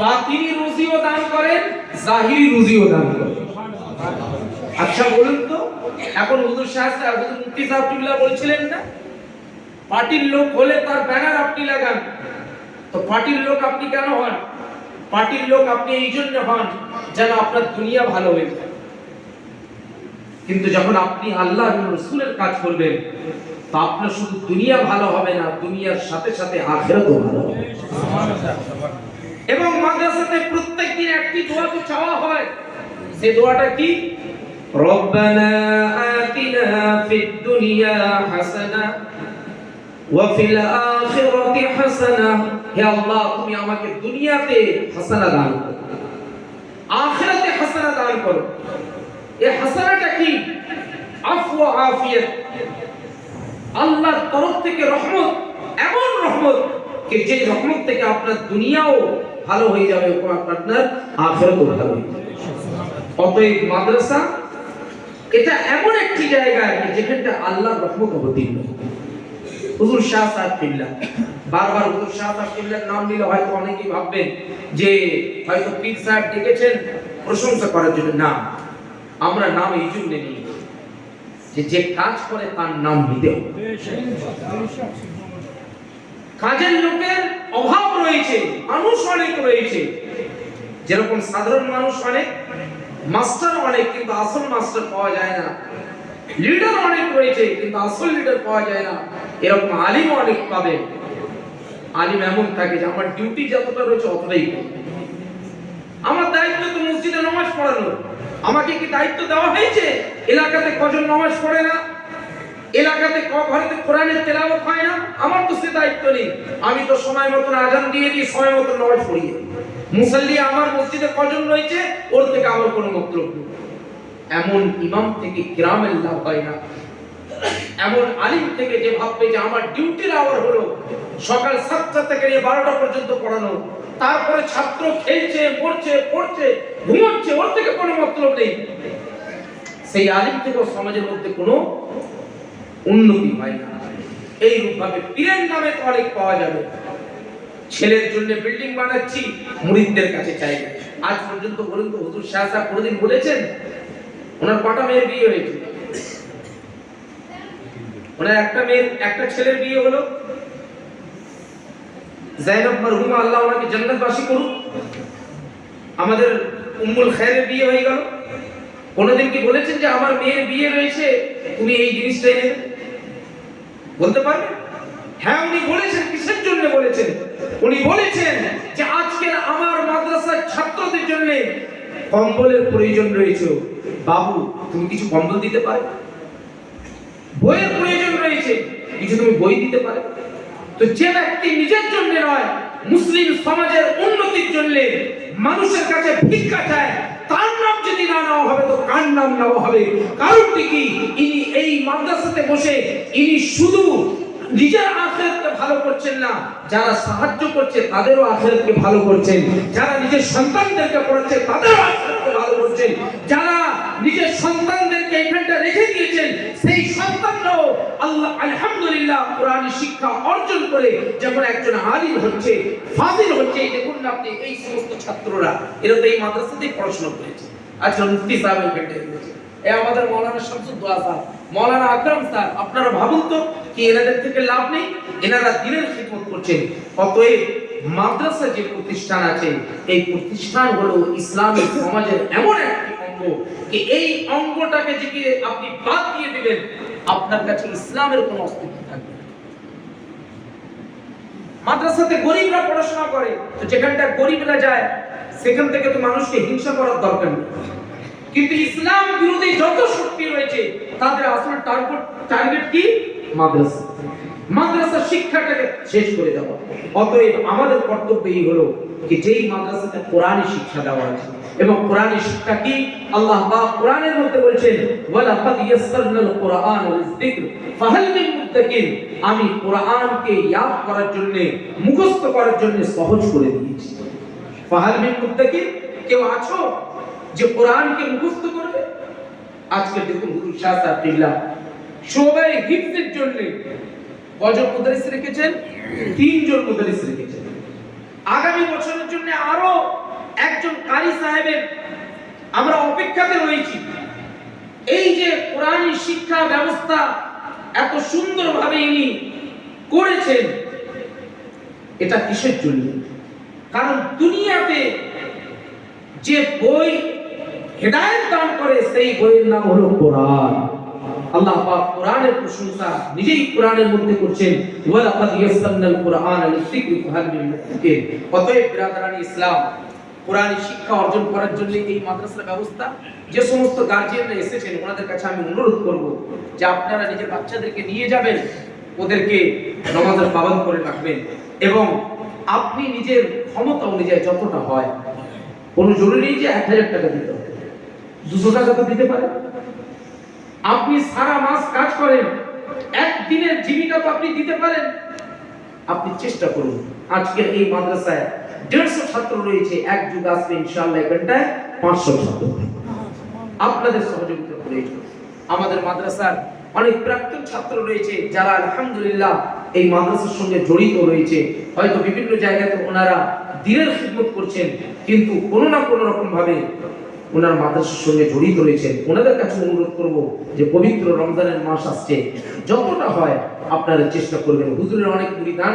বাতিনি রুজিও দান করেন, জাহিরি রুজিও দান করেন। আচ্ছা বলুন তো, এখন হুজুর মুফতি সাহেবুল্লাহ বলছিলেন না? পার্টির লোক হলে তার ব্যানার আপনি লাগান। তো পার্টির লোক আপনি কেন হন? পার্টির লোক আপনি এই জন্য হন যেন আপনার দুনিয়া ভালো হয়ে যায়। কিন্তু যখন আপনি আল্লাহ রসুলের কাজ করবেন, তা আপনার শুধু দুনিয়া ভালো হবে না, দুনিয়ার সাথে সাথে আখেরাতও ভালো হবে। এবং মাদ্রাসাতে প্রত্যেকদিন একটি দোয়া তো চাওয়া হয়। সে দোয়াটা কি? রব্বানা আতিনা ফিদ দুনিয়া হাসানা ওয়া ফিল আখিরাতি হাসানা। হে আল্লাহ, তুমি আমাকে দুনিয়াতে হাসানা দান করো। আখিরাতে হাসানা দান করো। এই হাসানাটা কি? আফু আফিয়াত। আল্লাহর তরফ থেকে রহমত, এমন রহমত যে রহমত থেকে আপনার দুনিয়াও ভালো হয়ে যাবে আপনার ভালো হয়ে যাবে। অতএব মাদ্রাসা, এটা এমন একটি জায়গা যেখানটা আল্লাহর রহমত অবতীর্ণ। হুজুর শাহ বারবার হুজুর শাহ নাম নিলে হয়তো অনেকেই ভাববেন যে, হয়তো পীর সাহেব ডেকেছেন, প্রশংসা করার জন্য। না, আমরা নাম এই জন্য নিই যে যে কাজ করে তার নাম নিতে হবে। কাজের লোকের অভাব রয়েছে, মানুষ অনেক রয়েছে। যেরকম সাধারণ মানুষ অনেক, মাস্টার অনেক, কিন্তু আসল মাস্টার পাওয়া যায় না। লিডার অনেক রয়েছে, কিন্তু আসল লিডার পাওয়া যায় না। এরকম আলিম অনেক পাবে। আলিম এমন থাকে যে, আমার ডিউটি যতটা রয়েছে অতটাই আমার দায়িত্ব তো মসজিদে নামাজ পড়ানো আমাকে কি দায়িত্ব দেওয়া হয়েছে? এলাকাতে কজন নামাজ পড়ে না? এলাকাতে ক ঘরেতে কোরআনের তেলাওয়াত হয় না, আমার তো সে দায়িত্ব নেই। আমি তো সময় মতন আজান দিয়ে দিই, সময় মতন নামাজ পড়িয়ে মুসল্লি আমার মসজিদে কজন রয়েছে, ওর থেকে আমার কোনো নেই। এমন ইমাম থেকে গ্রামের লাভ হয় না। এমন আলিম থেকে যে ভাববে যে আমার ডিউটির আওয়ার হলো, সকাল সাতটা থেকে নিয়ে বারোটা পর্যন্ত পড়ানো, তারপরে ছাত্র খেলছে পড়ছে পড়ছে, ঘুমোচ্ছে, ওর থেকে কোনো মতলব নেই। সেই আলিম থেকেও সমাজের মধ্যে কোনো উন্নতি হয় না। এই রূপভাবে পীরের নামে অনেক পাওয়া যাবে। ছেলের জন্য বিল্ডিং বানাচ্ছি মুরিদদের কাছে চাইবে আজ পর্যন্ত বলুন তো হুজুর শাহ সাহেব কোনোদিন বলেছেন, ওনার কটা মেয়ের বিয়ে হয়েছে? ওনার একটা মেয়ের, একটা ছেলের বিয়ে হলো। জাইনব মারহুমা আল্লাহ ওনাকে জান্নাতবাসী করুক। আমাদের উম্মুল খায়ের বিয়ে হয়ে গেল। কোনোদিন কি বলেছেন যে আমার মেয়ের বিয়ে রয়েছে? তুমি এই জিনিসটা এনে দেবে? বলতে পারবেন হ্যাঁ উনি বলেছেন, কিসের জন্য বলেছেন? উনি বলেছেন যে আজকের আমার মাদ্রাসার ছাত্রদের জন্য কম্বলের প্রয়োজন রয়েছে। বাবু, তুমি কিছু কম্বল দিতে পারো? বইয়ের প্রয়োজন রয়েছে। কিছু তুমি বই দিতে পারো? তো যে ব্যক্তি নিজের জন্য নয়, মুসলিম সমাজের উন্নতির জন্য মানুষের কাছে ভিক্ষা চায় তার নাম যদি না নেওয়া হবে, তো কার নাম নেওয়া হবে? কারণটি কি? ইনি এই মাদ্রাসাতে বসে ইনি শুধু নিজের আখেরাতকে ভালো করছেন না, যারা সাহায্য করছে তাদেরও আখেরাতকে ভালো করছেন, যারা নিজের সন্তানদেরকে পড়াচ্ছে তাদেরও আখেরাতকে ভালো করছেন, যারা নিজের সন্তানদেরকে এখানটা রেখে দিয়েছেন, সেই আল্লাহ আলহামদুলিল্লাহ কোরআন শিক্ষা অর্জন করে একজন আলিম হচ্ছে, ফাজিল হচ্ছে দেখুন না আপনি, এই সমস্ত ছাত্ররা, এরা তো এই পড়াশোনা করেছে। মুফতি সাহেব এখানটা এ আমাদের মৌলানা মৌলানা আকরাম স্যার, আপনারা ভাবুন তো কি এনাদের থেকে লাভ নেই? এনারা দিনের খিদমত করছেন। অতএব মাদ্রাসা যে প্রতিষ্ঠান আছে, এই প্রতিষ্ঠান হলো ইসলামী সমাজের এমন একটি অঙ্গ কি এই অঙ্গটাকে যদি আপনি বাদ দিয়ে দিবেন আপনার কাছে ইসলামের কোনো অস্তিত্ব থাকবে মাদ্রাসাতে গরিবরা পড়াশোনা করে, তো যেখানটা গরিবরা যায়, সেখান থেকে তো মানুষকে হিংসা করার দরকার নেই। কিন্তু ইসলাম বিরোধী যত শক্তি রয়েছে, তাদের আসল টার্গেট টার্গেট কি? মাদ্রাসা। মাদ্রাসা শিক্ষাটাকে শেষ করে দেওয়া। অতএব আমাদের কর্তব্য এই হলো যে যেই মাদ্রাসাতে কোরআনী শিক্ষা দেওয়া আছে এবং কোরআনী শিক্ষা কি? আল্লাহ পাক কোরআনের মধ্যে বলছেন, ওয়ালাকাদ ইয়াসসারনাল কোরআন লিযিকর ফাহাল মিন মুত্তাকিন। আমি কোরআনকে ইয়াদ করার জন্য, মুখস্থ করার জন্য সহজ করে দিয়েছি। ফাহাল মিন মুত্তাকিন? কেউ আছো যে কোরআনকে মুখস্থ করবে? আজকে দেখুন হুজুর শাহ সাহেব সবাই হিফজের জন্য কজন মুদারিস রেখেছেন? তিনজন মুদারিস রেখেছেন। আগামী বছরের জন্য আরও একজন কারি সাহেবের আমরা অপেক্ষাতে রয়েছি। এই যে কোরআনী শিক্ষা ব্যবস্থা এত সুন্দরভাবে ইনি করেছেন, এটা কিসের জন্য? কারণ দুনিয়াতে যে বই হেদায়েত দান করে, সেই বইয়ের নাম হলো কোরআন। আল্লাহ পাক কোরআনের প্রশংসা নিজেই কোরআনের মধ্যে করছেন। কোরআন লিযিকরি ফাহাল মিন অতএব ইসলাম কোরআনী শিক্ষা অর্জন করার জন্য এই মাদ্রাসার ব্যবস্থা, যে সমস্ত গার্জিয়ানরা এসেছেন, ওনাদের কাছে আমি অনুরোধ করব যে আপনারা নিজের বাচ্চাদেরকে নিয়ে যাবেন, ওদেরকে নামাজের পালন করে রাখবেন এবং আপনি নিজের ক্ষমতা অনুযায়ী যতটা হয়, কোনো জরুরি যে এক হাজার টাকা দিতে হবে, দুশো টাকা তো দিতে পারেন। আপনি সারা মাস কাজ করেন, একদিনের জীবিকা তো আপনি দিতে পারেন। আপনি চেষ্টা করুন। আজকের এই মাদ্রাসায় দেড়শো ছাত্র রয়েছে, এক যুগ আসবে ইনশাআল্লাহ এখানটায় পাঁচশো ছাত্র আপনাদের সহযোগিতা প্রয়োজন আমাদের মাদ্রাসার অনেক প্রাক্তন ছাত্র রয়েছে, যারা আলহামদুলিল্লাহ এই মাদ্রাসার সঙ্গে জড়িত রয়েছে। হয়তো বিভিন্ন জায়গাতে ওনারা দিনের খিদমত করছেন, কিন্তু কোনো না কোনো রকম ভাবে ওনার মাদ্রাসার সঙ্গে জড়িত রয়েছেন। ওনাদের কাছে অনুরোধ করব যে পবিত্র রমজানের মাস আসছে, যতটা হয় আপনারা চেষ্টা করবেন। হুজুরের অনেক মুরিদান